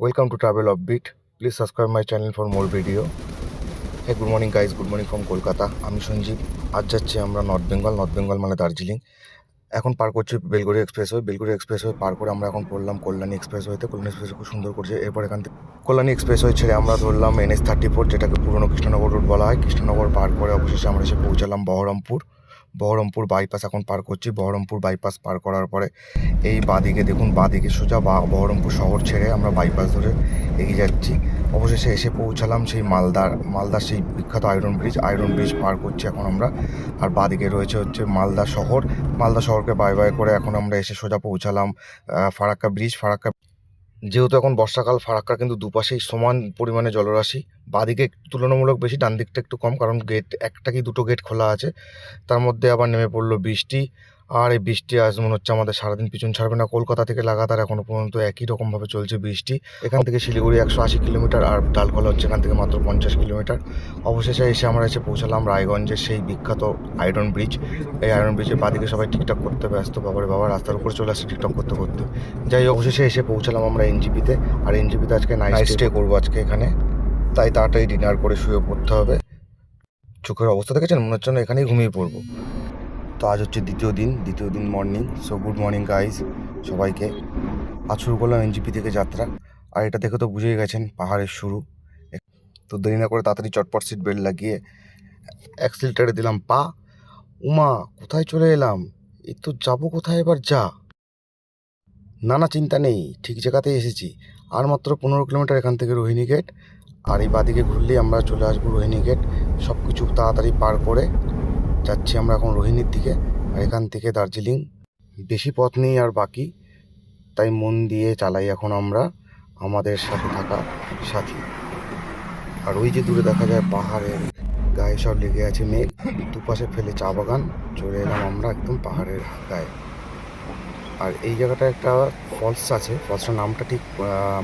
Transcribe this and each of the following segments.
Welcome to Travel Upbeat. Please subscribe my channel for more video. Hey, good morning guys. Good morning from Kolkata আমি সঞ্জীব। আজ যাচ্ছি আমরা north Bengal north Bengal মানে দার্জিলিং। এখন পার করছি বেলগুড়ি এক্সপ্রেসওয়ে বেলগুড়ি এক্সপ্রেসওয়ে পার করে আমরা এখন পড়লাম কল্যাণী এক্সপ্রেসওয়েতে কল্যাণী এক্সপ্রেসওয়ে খুব সুন্দর করছে। এরপর এখান থেকে কল্যাণী এক্সপ্রেসওয়ে ছেড়ে আমরা ধরলাম এনএস থার্টি ফোর যেটাকে পুরনো কৃষ্ণনগর রোড বলা হয়। কৃষ্ণনগর পার করে অবশেষে আমরা এসে পৌঁছালাম বহরমপুর। বহরমপুর বাইপাস এখন পার করছি। বহরমপুর বাইপাস পার করার পরে এই বাদিকে দেখুন, বাদিকে সোজা বা বহরমপুর শহর ছেড়ে আমরা বাইপাস ধরে এগিয়ে যাচ্ছি। অবশেষে এসে পৌঁছালাম সেই মালদার মালদার সেই বিখ্যাত আয়রন ব্রিজ আয়রন ব্রিজ পার করছি এখন আমরা। আর বাদিকে রয়েছে হচ্ছে মালদা শহর। মালদা শহরকে বাই বাই করে এখন আমরা এসে সোজা পৌঁছালাম ফারাক্কা ব্রিজ ফারাক্কা যেহেতু এখন বর্ষাকাল ফারাক্কা কিন্তু দুপাশেই সমান পরিমাণে জলরাশি। বাঁদিকে তুলনামূলক বেশি ডান দিকটা একটু কম, কারণ গেট একটা কি দুটো গেট খোলা আছে। তার মধ্যে আবার নেমে পড়ল বৃষ্টি। আর এই বৃষ্টি আজ মনে হচ্ছে আমাদের সারাদিন পিছন ছাড়বে না। কলকাতা থেকে লাগাতার এখনও পর্যন্ত একই রকমভাবে চলছে বৃষ্টি। এখান থেকে শিলিগুড়ি একশো আশি কিলোমিটার আর ডালখোলা হচ্ছে এখান থেকে মাত্র পঞ্চাশ কিলোমিটার। অবশেষে এসে আমরা এসে পৌঁছালাম রায়গঞ্জের সেই বিখ্যাত আয়রন ব্রিজ। এই আয়রন ব্রিজের বাদিকে সবাই টিকটক করতে ব্যস্ত। বাবারে বাবা রাস্তার উপরে চলে আসছে টিকটক করতে করতে। যাই অবশেষে এসে পৌঁছালাম আমরা এনজিপিতে। আর এনজিপিতে আজকে নাইট স্টে করব আজকে এখানে। তাই তাড়াতাড়ি ডিনার করে শুয়ে পড়তে হবে। চোখের অবস্থা দেখেছেন? মনে হচ্ছে না এখানেই ঘুমিয়ে পড়ব। তো আজ হচ্ছে দ্বিতীয় দিন দ্বিতীয় দিন morning so good morning guys সবাইকে। আজ শুরু করলাম এনজিপি থেকে যাত্রা। আর এটা দেখে তো বুঝেই গেছেন, পাহাড়ের শুরু। তো দেরি না করে তাড়াতাড়ি চটপট সিট বেল্ট লাগিয়ে অ্যাক্সিলেটারে দিলাম পা। উমা, কোথায় চলে এলাম? এই তো যাব কোথায় এবার? যা। না না চিন্তা নেই, ঠিক জায়গাতেই এসেছি। আর মাত্র পনেরো কিলোমিটার এখান থেকে রোহিণী গেট আর এই বাদিকে ঘুরলেই আমরা চলে আসব রোহিণী গেট সব কিছু তাড়াতাড়ি পার করে যাচ্ছি আমরা এখন রোহিণীর দিকে, আর এখান থেকে দার্জিলিং। বেশি পথ নেই আর বাকি, তাই মন দিয়ে চালাই এখন আমরা আমাদের সাথে থাকা সাথী। আর ওই যে দূরে দেখা যায় পাহাড়ের গায়ে সব লেগে আছে মেঘ, দুপাশে ফেলে চা বাগান, চলে এলাম আমরা একদম পাহাড়ের গায়ে। আর এই জায়গাটা একটা ফলস আছে ফলসটার নামটা ঠিক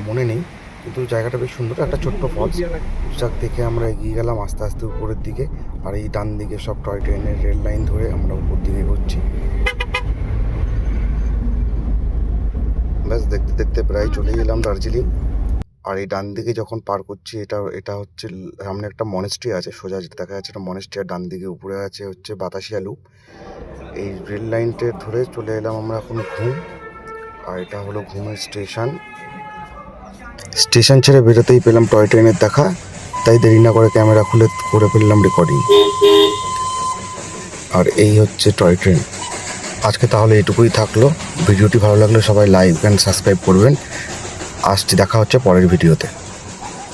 মনে নেই। কিন্তু জায়গাটা বেশ সুন্দর, একটা ছোট্ট ফলস যাক, দেখে আমরা এগিয়ে গেলাম আস্তে আস্তে উপরের দিকে। আর এই ডান দিকে সব টয় ট্রেনের রেল লাইন ধরে আমরা উপর দিকে এগোচ্ছি। ব্যাস, দেখতে দেখতে প্রায় চলে গেলাম দার্জিলিং। আর এই ডান দিকে যখন পার করছি, এটা এটা হচ্ছে সামনে একটা মনেস্ট্রি আছে, সোজা যেটা দেখা যাচ্ছে একটা মনেস্ট্রি আর ডান দিকে উপরে আছে হচ্ছে বাতাসিয়া লুপ এই রেল লাইনটা ধরে চলে এলাম আমরা এখন ঘুম। আর এটা হলো ঘুমের স্টেশন স্টেশন ছেড়ে বেরোতেই পেলাম টয় ট্রেনের দেখা। তাই দেরি না করে ক্যামেরা খুলে করে ফেললাম রেকর্ডিং আর এই হচ্ছে টয় ট্রেন। আজকে তাহলে এটুকুই থাকল। ভিডিওটি ভালো লাগলে সবাই লাইক অ্যান্ড সাবস্ক্রাইব করবেন। আসছি, দেখা হচ্ছে পরের ভিডিওতে।